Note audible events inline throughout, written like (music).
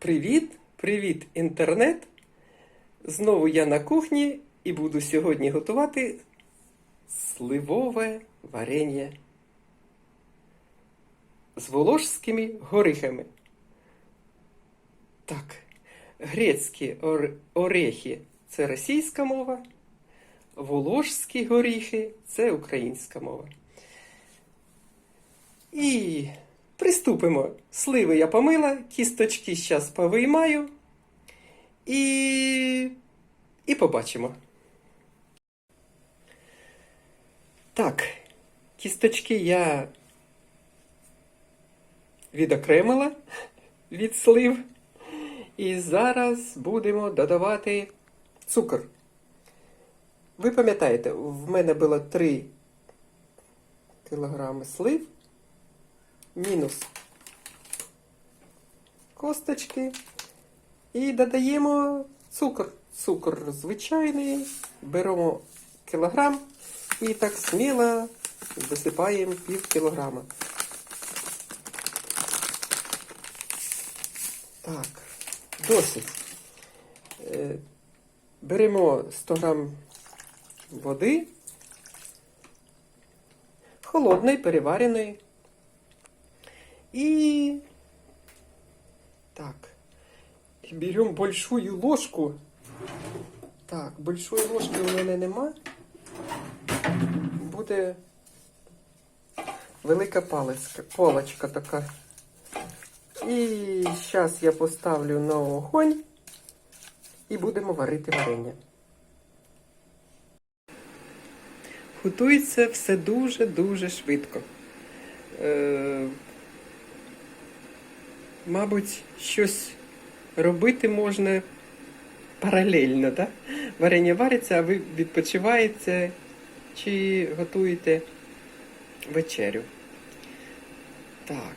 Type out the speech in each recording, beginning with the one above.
Привіт, привіт, інтернет! Знову я на кухні і буду сьогодні готувати сливове варення з волошськими горіхами. Так, грецькі ор- орехи це російська мова, волошські горіхи це українська мова. І приступимо. Сливи я помила, кісточки зараз повиймаю і, і побачимо. Так, кісточки я відокремила від слив. І зараз будемо додавати цукор. Ви пам'ятаєте, в мене було 3 кілограми слив мінус косточки. І додаємо цукор. Цукор звичайний. Беремо кілограм і так сміло висипаємо пів кілограма. Так, досить. Е, Беремо 100 грам води, холодної, перевареної. И так, берем большую ложку. Так, большої ложки у мене нема. Буде велика паличка, полочка така. І зараз я поставлю на огонь і будемо варити варення. Готується все дуже-дуже швидко. Мабуть, щось робити можна паралельно, так? Варення вариться, а ви відпочиваєте чи готуєте вечерю. Так.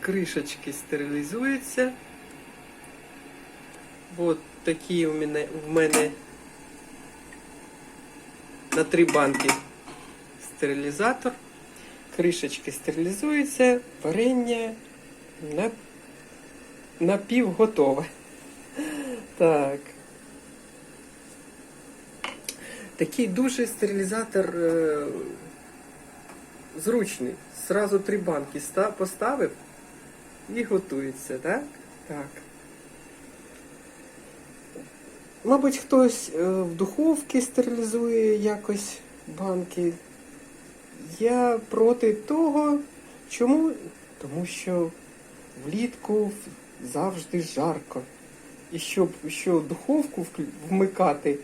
Кришечки стерилізуються. От такі у мене, в мене на три банки стерилізатор кришечки стерилізуються, варення на, напівготове. Так. Такий дуже стерилізатор е, зручний. Зразу три банки поставив і готується, так? Так. Мабуть, хтось е, в духовці стерилізує якось банки. Я проти того. Чому? Тому що влітку завжди жарко. І щоб що духовку вмикати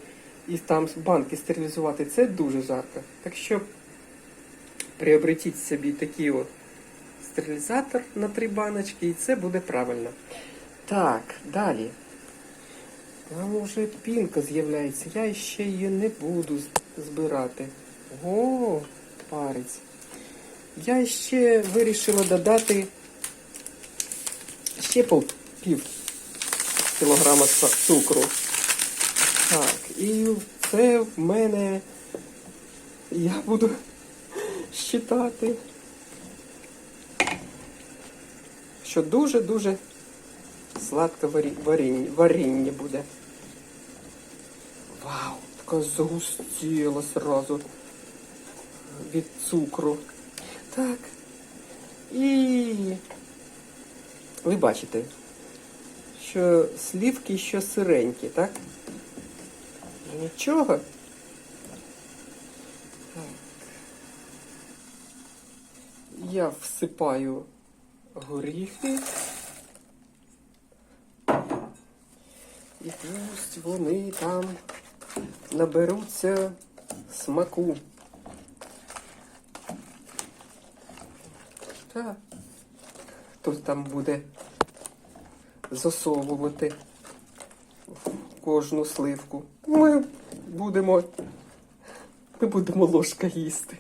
і там банки стерилізувати, це дуже жарко. Так що приобретіть собі такий от стерилізатор на три баночки, і це буде правильно. Так, далі. Там уже пінка з'являється. Я ще її не буду збирати. О, парець. Я ще вирішила додати ще пол, пів кілограма цукру. Так, і це в мене я буду (laughs) щитати. Що дуже-дуже сладке варіння, варіння буде. Вау, така загустіла сразу від цукру. Так. І ви бачите, що слівки ще сиренькі, так? Нічого. Так. Я всипаю горіхи. І пусть вони там наберуться смаку. Так. Хтось там буде засовувати кожну сливку. Ми будемо. Ми будемо ложка їсти.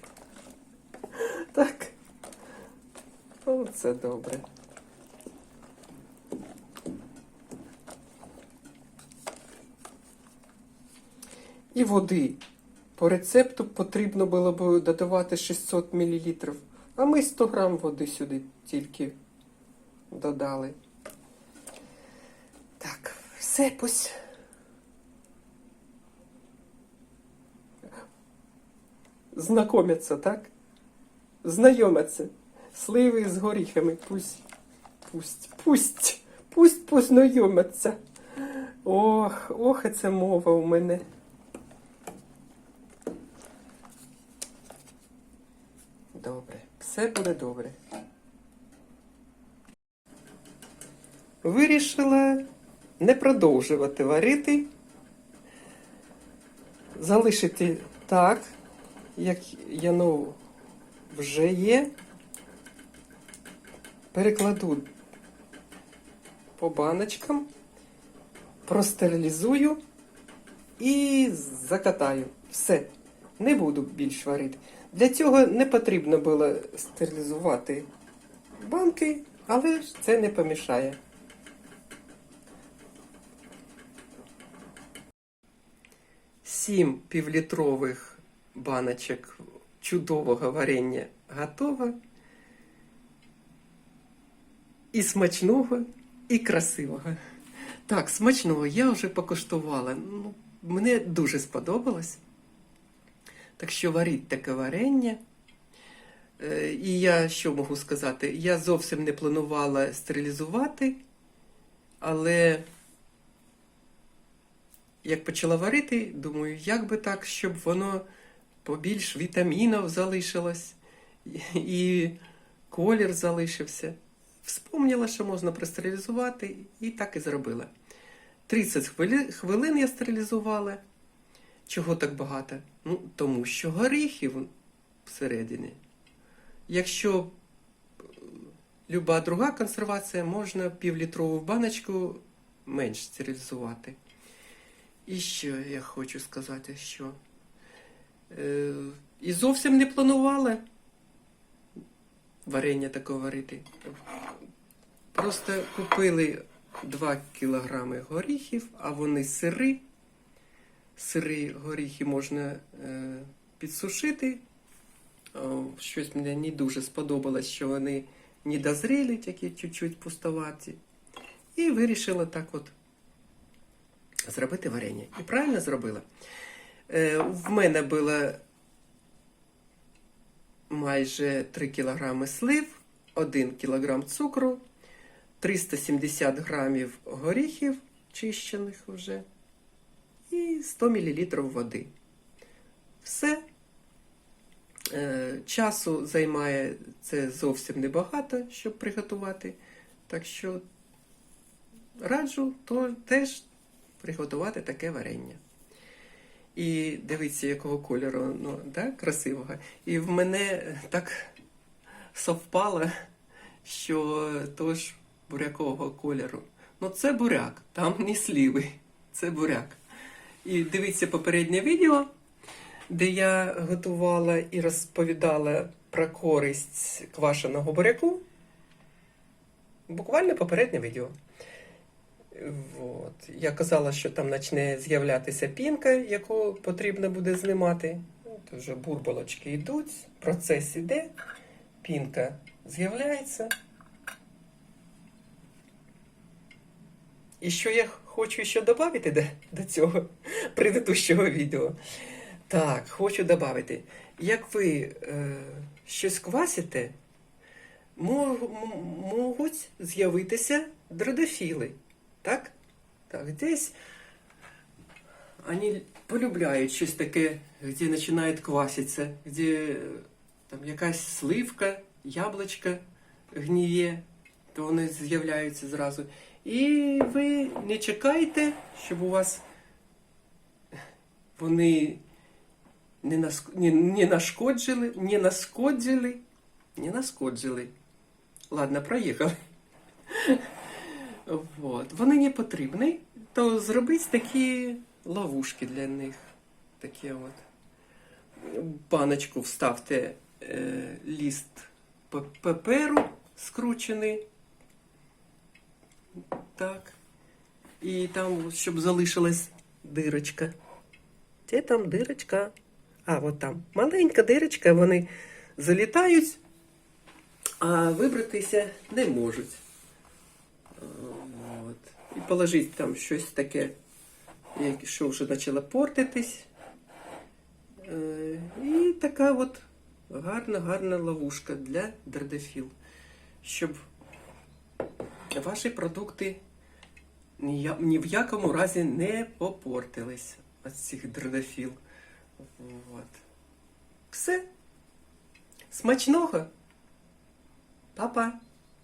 Так. Оце добре. І води. По рецепту потрібно було б додавати 600 мл. А ми 100 грам води сюди тільки додали. Так, все пусть. Знакомятся, так? Знайомяться. Сливи з горіхами. Пусть, пусть, пусть, пусть познайомяться. Ох, ох, це мова у мене. Добре, все буде добре. Вирішила не продовжувати варити, залишити так, як яно вже є. Перекладу по баночкам, простерилізую і закатаю. Все. Не буду більш варити. Для цього не потрібно було стерилізувати банки, але ж це не помішає. Сім півлітрових баночок чудового варення готово. І смачного, і красивого. Так, смачного я вже покуштувала. Ну, мені дуже сподобалось. Так що варіть таке варення. Е, І я що можу сказати? Я зовсім не планувала стерилізувати, але як почала варити, думаю, як би так, щоб воно побільш вітамінів залишилось і колір залишився. Вспомнила, що можна простерилізувати, і так і зробила. 30 хвилин я стерилізувала. Чого так багато? Ну, тому що горіхів всередині. Якщо е, люба друга консервація, можна півлітрову баночку менш стерилізувати. І що я хочу сказати, що е, і зовсім не планувала варення таке варити. Просто купили 2 кілограми горіхів, а вони сири. Сири горіхи можна е, підсушити. Щось мені не дуже сподобалось, що вони недозрілі, такі чуть-чуть пустоваті. І вирішила так от зробити варення. І правильно зробила. Е, в мене було майже 3 кг слив, 1 кг цукру, 370 грамів горіхів чищених вже і 100 мл води. Все. Е, Часу займає це зовсім небагато, щоб приготувати. Так що раджу то теж приготувати таке варення. І дивіться, якого кольору, ну, да, красивого. І в мене так совпало, що тож бурякового кольору. Ну, це буряк, там не сліви, це буряк. І дивіться попереднє відео, де я готувала і розповідала про користь квашеного буряку. Буквально попереднє відео. От. Я казала, що там почне з'являтися пінка, яку потрібно буде знімати. От вже бурбалочки йдуть, процес іде, пінка з'являється. І що я хочу ще додати до, до цього предыдущого відео. Так, хочу додати. Як ви е, щось квасите, мож, можуть з'явитися дродофіли. Так? Так, здесь они полюбляють щось таке, де починають кваситися, де е, там якась сливка, яблучко гніє, то вони з'являються зразу. І ви не чекайте, щоб у вас вони не, наск... не, не нашкоджили, не наскоджили, не наскоджили. Ладно, проїхали. Вот. Вони не потрібні, то зробіть такі ловушки для них. Такі от. Баночку вставте е, ліст паперу скручений. Так. І там, щоб залишилась дирочка. Де там дирочка? А, от там. Маленька дирочка, вони залітають, а вибратися не можуть. От. і положити там щось таке, що вже почало портитись. Е, І така от гарна, гарна ловушка для дродофіл, щоб ваші продукти ні, в якому разі не попортились від цих дродофіл. От. Все. Смачного. Па-па.